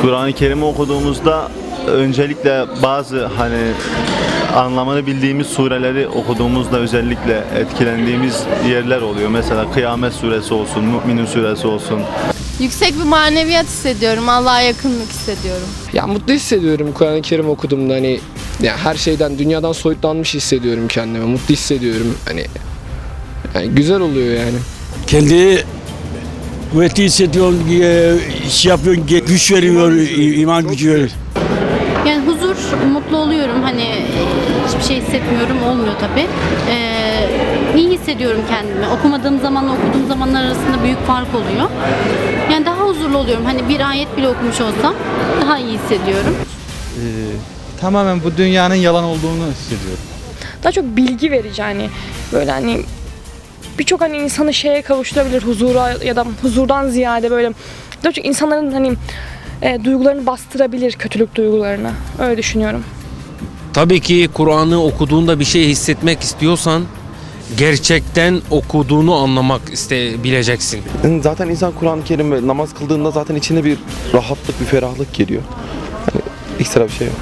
Kur'an-ı Kerim'i okuduğumuzda öncelikle bazı hani anlamını bildiğimiz sureleri okuduğumuzda özellikle etkilendiğimiz yerler oluyor. Mesela Kıyamet suresi olsun, Mü'minin suresi olsun. Yüksek bir maneviyat hissediyorum. Allah'a yakınlık hissediyorum. Ya mutlu hissediyorum Kur'an-ı Kerim okuduğumda hani ya her şeyden dünyadan soyutlanmış hissediyorum kendimi. Mutlu hissediyorum. Hani yani güzel oluyor yani. Kendi kuvveti hissediyorsun, e, şey yapıyorsun, güç veriyor, iman gücü veriyor. Yani huzur, mutlu oluyorum. Hani e, hiçbir şey hissetmiyorum. Olmuyor tabii. Ee, iyi hissediyorum kendimi. Okumadığım zamanla okuduğum zamanlar arasında büyük fark oluyor. Yani daha huzurlu oluyorum. Hani bir ayet bile okumuş olsam daha iyi hissediyorum. Ee, tamamen bu dünyanın yalan olduğunu hissediyorum. daha çok bilgi verici hani böyle hani birçok hani insanı şeye kavuşturabilir huzura ya da huzurdan ziyade böyle daha çok insanların hani e, duygularını bastırabilir kötülük duygularını öyle düşünüyorum. Tabii ki Kur'an'ı okuduğunda bir şey hissetmek istiyorsan gerçekten okuduğunu anlamak iste bileceksin. Zaten insan Kur'an-ı Kerim'e namaz kıldığında zaten içine bir rahatlık, bir ferahlık geliyor. Hani ekstra bir şey yok.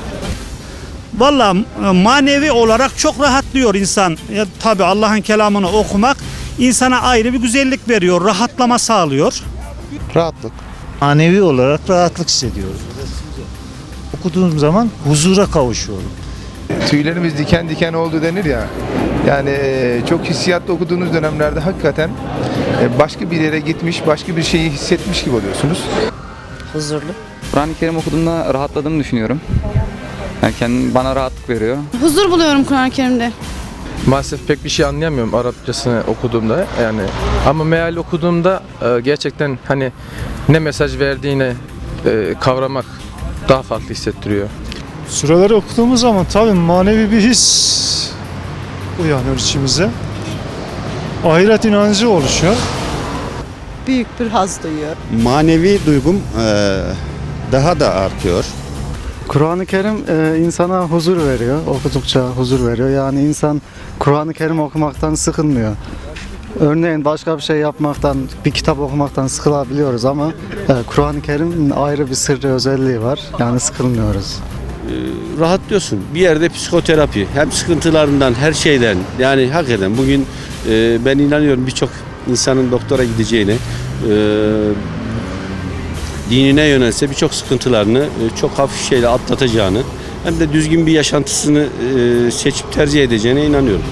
Valla e, manevi olarak çok rahatlıyor insan. Ya, tabii Allah'ın kelamını okumak insana ayrı bir güzellik veriyor, rahatlama sağlıyor. Rahatlık. Manevi olarak rahatlık hissediyorum. Okuduğum zaman huzura kavuşuyorum. tüylerimiz diken diken oldu denir ya. Yani e, çok hissiyatlı okuduğunuz dönemlerde hakikaten e, başka bir yere gitmiş, başka bir şeyi hissetmiş gibi oluyorsunuz. Huzurlu. Kur'an-ı Kerim okuduğumda rahatladığımı düşünüyorum. Yani kendim bana rahatlık veriyor. Huzur buluyorum Kur'an-ı Kerim'de. Maalesef pek bir şey anlayamıyorum Arapçasını okuduğumda yani. Ama meal okuduğumda e, gerçekten hani ne mesaj verdiğini e, kavramak daha farklı hissettiriyor. Süreleri okuduğumuz zaman tabii manevi bir his uyanıyor içimize. Ahiret inancı oluşuyor. Büyük bir haz duyuyor. Manevi duygum e, daha da artıyor. Kur'an-ı Kerim e, insana huzur veriyor. Okudukça huzur veriyor. Yani insan Kur'an-ı Kerim okumaktan sıkılmıyor. Örneğin başka bir şey yapmaktan, bir kitap okumaktan sıkılabiliyoruz ama e, Kur'an-ı Kerim'in ayrı bir sırrı özelliği var. Yani sıkılmıyoruz. Rahatlıyorsun. Bir yerde psikoterapi, hem sıkıntılarından, her şeyden. Yani hakikaten bugün e, ben inanıyorum birçok insanın doktora gideceğine, e, dinine yönelse birçok sıkıntılarını e, çok hafif şeyle atlatacağını hem de düzgün bir yaşantısını e, seçip tercih edeceğine inanıyorum.